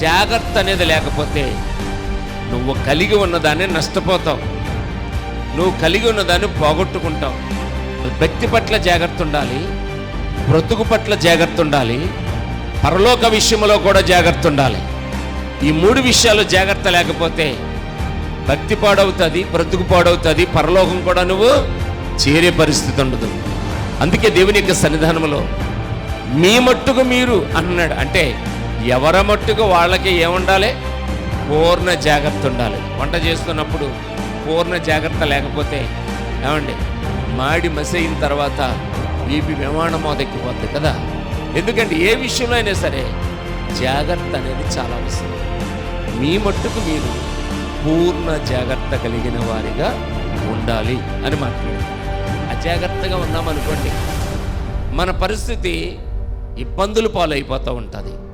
జాగ్రత్త అనేది లేకపోతే నువ్వు కలిగి ఉన్నదాన్ని నష్టపోతావు. నువ్వు కలిగి ఉన్నదాన్ని పోగొట్టుకుంటావు. వ్యక్తి పట్ల జాగ్రత్త ఉండాలి బ్రతుకు పట్ల జాగ్రత్త ఉండాలి పరలోక విషయంలో కూడా జాగ్రత్త ఉండాలి. ఈ మూడు విషయాలు జాగ్రత్త లేకపోతే భక్తి పాడవుతుంది బ్రతుకు పాడవుతుంది పరలోకం కూడా నువ్వు చేరే పరిస్థితి ఉండదు. అందుకే దేవుని యొక్క సన్నిధానంలో మీ మట్టుకు మీరు అన్నాడు. అంటే ఎవర మట్టుకు వాళ్ళకి ఏముండాలి? పూర్ణ జాగ్రత్త ఉండాలి వంట చేస్తున్నప్పుడు పూర్ణ జాగ్రత్త లేకపోతే ఏమండి? మాడి మసైన తర్వాత బీపీ విమానం మొదెక్కిపోద్ది కదా? ఎందుకంటే ఏ విషయంలో అయినా సరే జాగ్రత్త అనేది చాలా అవసరం. మీ మట్టుకు మీరు పూర్ణ జాగ్రత్త కలిగిన వారిగా ఉండాలి అని మాట్లాడారు. అజాగ్రత్తగా ఉన్నామనుకోండి మన పరిస్థితి ఇబ్బందులు పాలైపోతూ ఉంటుంది.